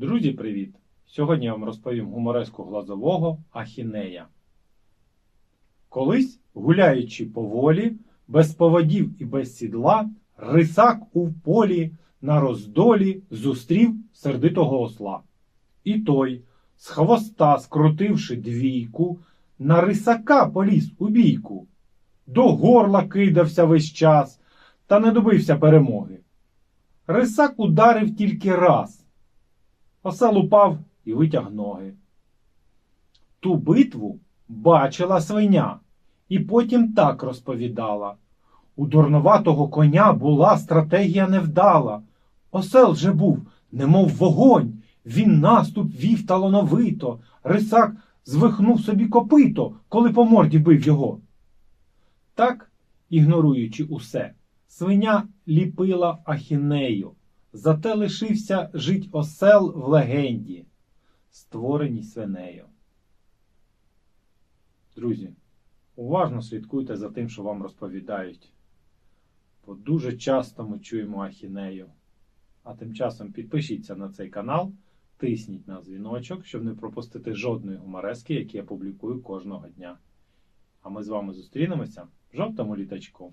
Друзі, привіт! Сьогодні я вам розповім гумореску глазового Ахінея. Колись, гуляючи поволі, без поводів і без сідла, рисак у полі на роздолі зустрів сердитого осла. І той, з хвоста скрутивши двійку, на рисака поліз у бійку. До горла кидався весь час, та не добився перемоги. Рисак ударив тільки раз. Осел упав і витяг ноги. Ту битву бачила свиня і потім так розповідала. У дурноватого коня була стратегія невдала. Осел же був, немов вогонь. Він наступ вів талановито. Рисак звихнув собі копито, коли по морді бив його. Так, ігноруючи усе, свиня ліпила ахінею. Зате лишився жить осел в легенді, створеній свинею. Друзі, уважно слідкуйте за тим, що вам розповідають. Бо дуже часто ми чуємо ахінею. А тим часом підпишіться на цей канал, тисніть на дзвіночок, щоб не пропустити жодної гуморески, які я публікую кожного дня. А ми з вами зустрінемося в жовтому літачку.